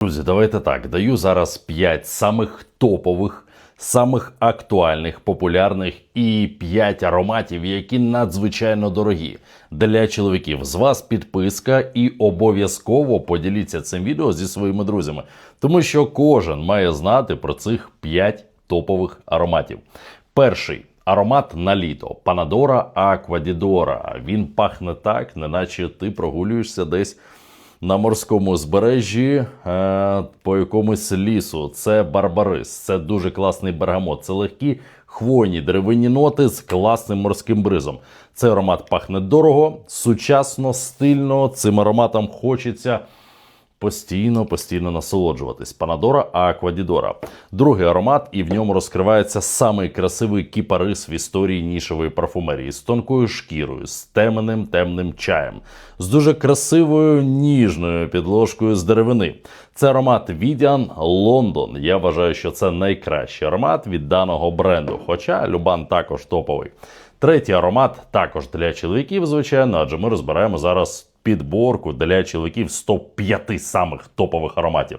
Друзі, давайте так. Даю зараз 5 самих топових, самих актуальних, популярних і 5 ароматів, які надзвичайно дорогі для чоловіків. З вас підписка і обов'язково поділіться цим відео зі своїми друзями, тому що кожен має знати про цих 5 топових ароматів. Перший. Аромат на літо Панадора Аквадідора. Він пахне так, неначе ти прогулюєшся десь на морському узбережжі е, по якомусь лісу. Це барбарис, це дуже класний бергамот. Це легкі хвойні деревинні ноти з класним морським бризом. Цей аромат пахне дорого, сучасно, стильно. Цим ароматом хочеться. Постійно, постійно насолоджуватись. Панадора Аквадідора. Другий аромат, і в ньому розкривається самий красивий кіпарис в історії нішевої парфумерії з тонкою шкірою, з темним темним чаєм, з дуже красивою ніжною підложкою з деревини. Це аромат Відіан Лондон. Я вважаю, що це найкращий аромат від даного бренду. Хоча Любан також топовий. Третій аромат також для чоловіків, звичайно, адже ми розбираємо зараз підборку для чоловіків з топ-5 самих топових ароматів.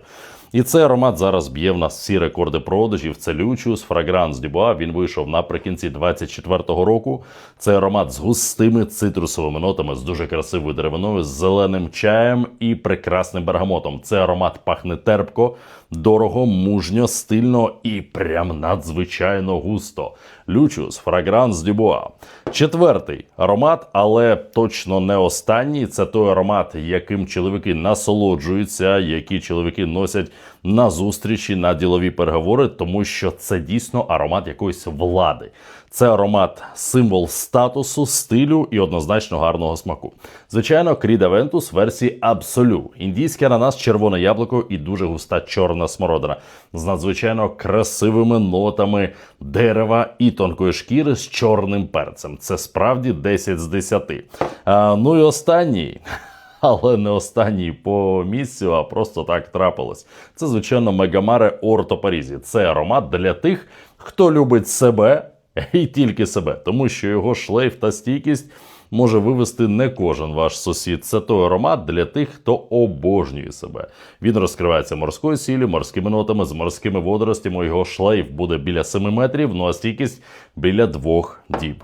І цей аромат зараз б'є в нас всі рекорди продажів. Це Lucius Fragrance Dubois. Він вийшов наприкінці 24-го року. Це аромат з густими цитрусовими нотами, з дуже красивою деревиною, з зеленим чаєм і прекрасним бергамотом. Це аромат пахне терпко, дорого, мужньо, стильно і прям надзвичайно густо. Lucius Fragrance Dubois. Четвертий аромат, але точно не останній. Це той аромат, яким чоловіки насолоджуються, які чоловіки носять на зустрічі, на ділові переговори, тому що це дійсно аромат якоїсь влади. Це аромат символ статусу, стилю і однозначно гарного смаку. Звичайно, Creed Aventus версії Absolu. Індійське ананас, червоне яблуко і дуже густа чорна смородина з надзвичайно красивими нотами дерева і тонкої шкіри з чорним перцем. Це справді 10 з 10. А, ну і останній. Але не останній по місцю, а просто так трапилось. Це, звичайно, Мегамаре Орто Парізі. Це аромат для тих, хто любить себе і тільки себе, тому що його шлейф та стійкість може вивести не кожен ваш сусід. Це той аромат для тих, хто обожнює себе. Він розкривається морською сіллю, морськими нотами, з морськими водоростями. Його шлейф буде біля 7 метрів, ну а стійкість біля 2 діб.